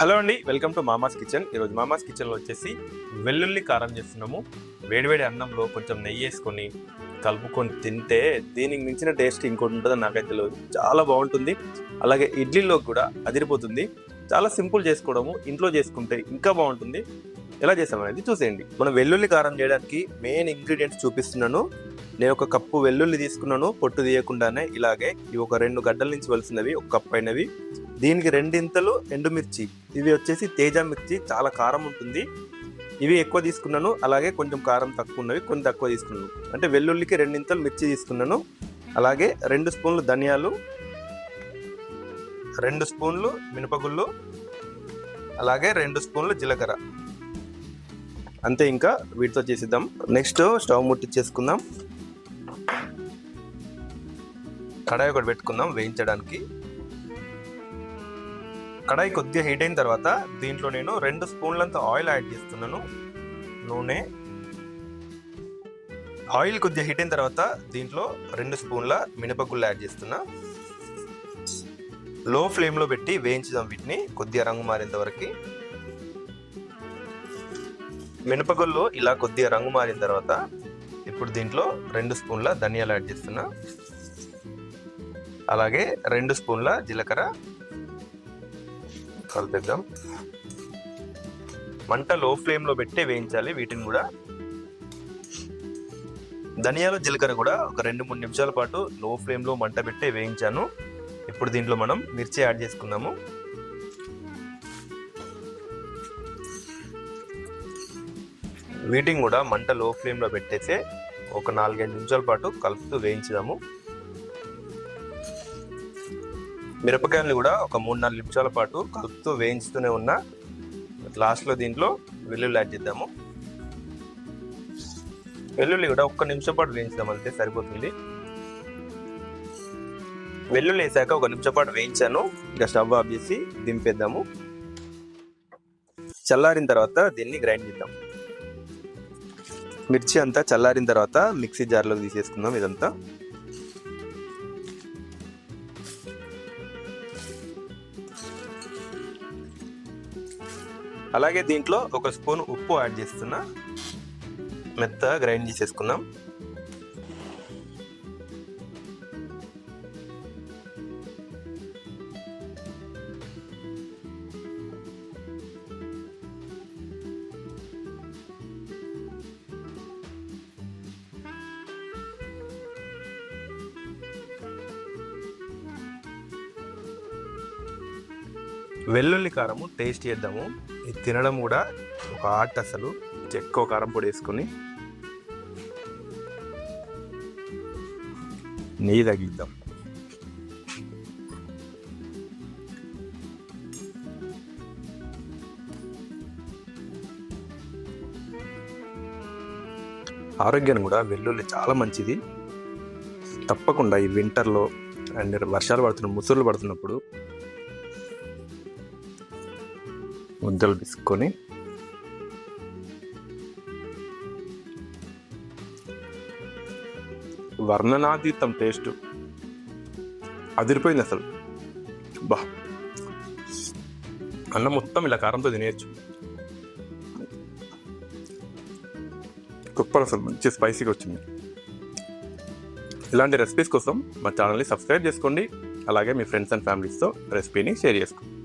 Hello అండి welcome to మామాస్ kitchen. ఈరోజు మామాస్ కిచెన్లో వచ్చేసి వెల్లుల్లి కారం చేస్తున్నాము. వేడివేడి అన్నంలో కొంచెం నెయ్యి వేసుకొని కలుపుకొని తింటే దీనికి మించిన టేస్ట్ ఇంకోటి ఉంటుందని నాకైతే తెలియదు. చాలా బాగుంటుంది. అలాగే ఇడ్లీలో కూడా అదిరిపోతుంది. చాలా సింపుల్ చేసుకోవడము ఇంట్లో చేసుకుంటే ఇంకా బాగుంటుంది. ఎలా చేసామనేది చూసేయండి. మనం వెల్లుల్లి కారం చేయడానికి మెయిన్ ఇంగ్రీడియంట్స్ చూపిస్తున్నాను. నేను ఒక కప్పు వెల్లుల్లి తీసుకున్నాను. పొట్టు తీయకుండానే ఇలాగే ఇవి ఒక రెండు గడ్డల నుంచి వలసినవి ఒక కప్పు అయినవి. దీనికి రెండింతలు ఎండుమిర్చి. ఇవి వచ్చేసి తేజ మిర్చి చాలా కారం ఉంటుంది. ఇవి ఎక్కువ తీసుకున్నాను. అలాగే కొంచెం కారం తక్కువ ఉన్నవి కొన్ని తక్కువ తీసుకున్నాను. అంటే వెల్లుల్లికి రెండింతలు మిర్చి తీసుకున్నాను. అలాగే రెండు స్పూన్లు ధనియాలు రెండు స్పూన్లు మినపగుళ్ళు అలాగే రెండు స్పూన్లు జీలకర్ర. అంతే ఇంకా వీటితో చేసిద్దాం. నెక్స్ట్ స్టవ్ ముట్టించేసుకుందాం కడాయి ఒకటి పెట్టుకుందాం వేయించడానికి. కడాయి కొద్దిగా హీట్ అయిన తర్వాత దీంట్లో నేను రెండు స్పూన్లంత ఆయిల్ యాడ్ చేస్తున్నాను. నూనె. ఆయిల్ కొద్దిగా హీట్ అయిన తర్వాత దీంట్లో రెండు స్పూన్ల మినపగుళ్ళు యాడ్ చేస్తున్నా. లో ఫ్లేమ్లో పెట్టి వేయించుదాం వీటిని. కొద్దిగా రంగు మారేంత వరకు. మినపగుళ్ళు ఇలా కొద్దిగా రంగు మారిన తర్వాత ఇప్పుడు దీంట్లో రెండు స్పూన్ల ధనియాలు యాడ్ చేస్తున్నా. అలాగే రెండు స్పూన్ల జీలకర్ర కలిపిద్దాం మంట లో ఫ్లేమ్లో పెట్టి వేయించాలి వీటిని కూడా. ధనియాలు జీలకర్ర కూడా ఒక రెండు మూడు నిమిషాల పాటు లో ఫ్లేమ్లో మంట పెట్టి వేయించాను. ఇప్పుడు దీంట్లో మనం మిర్చి యాడ్ చేసుకుందాము. వీటిని కూడా మంట లో ఫ్లేమ్లో పెట్టేసి ఒక నాలుగైదు నిమిషాల పాటు కలుపుతూ వేయించుదాము. మిరపకాయలు కూడా ఒక మూడు నాలుగు నిమిషాల పాటు కలుపుతూ వేయించుతూనే ఉన్నా లాస్ట్లో దీంట్లో వెల్లుల్లి యాడ్ చేద్దాము. వెల్లుల్లి కూడా ఒక్క నిమిషం పాటు వేయించుదాం అంతే సరిపోతుంది. వెల్లుల్లి వేసాక ఒక నిమిషం పాటు వేయించాను. ఇక స్టవ్ ఆఫ్ చేసి దింపేద్దాము. చల్లారిన తర్వాత దీన్ని గ్రైండ్ చేద్దాం. మిర్చి అంతా చల్లారిన తర్వాత మిక్సీ జార్లో తీసేసుకుందాం ఇదంతా. అలాగే దీంట్లో ఒక స్పూన్ ఉప్పు యాడ్ చేస్తున్నా. మెత్తగా గ్రైండ్ చేసేసుకుందాం. వెల్లుల్లి కారము టేస్ట్ చేద్దాము. ఇది తినడం కూడా ఒక ఆర్ట్ అసలు. ఎక్కువ కారం పొడి వేసుకొని నెయ్యి తగిద్దాం ఆరోగ్యానికి కూడా వెల్లుల్లి చాలా మంచిది. తప్పకుండా ఈ వింటర్లో అండ్ వర్షాలు పడుతున్న ముసురులు పడుతున్నప్పుడు ముద్దలు తీసుకొని వర్ణనాతీతం టేస్ట్ అదిరిపోయింది అసలు. బా. అన్నం మొత్తం ఇలా కారంతో తినేయచ్చు. కుప్పర్ అసలు మంచి స్పైసీగా వచ్చింది. ఇలాంటి రెసిపీస్ కోసం మా ఛానల్ని సబ్స్క్రైబ్ చేసుకోండి. అలాగే మీ ఫ్రెండ్స్ అండ్ ఫ్యామిలీస్తో రెసిపీని షేర్ చేసుకోండి.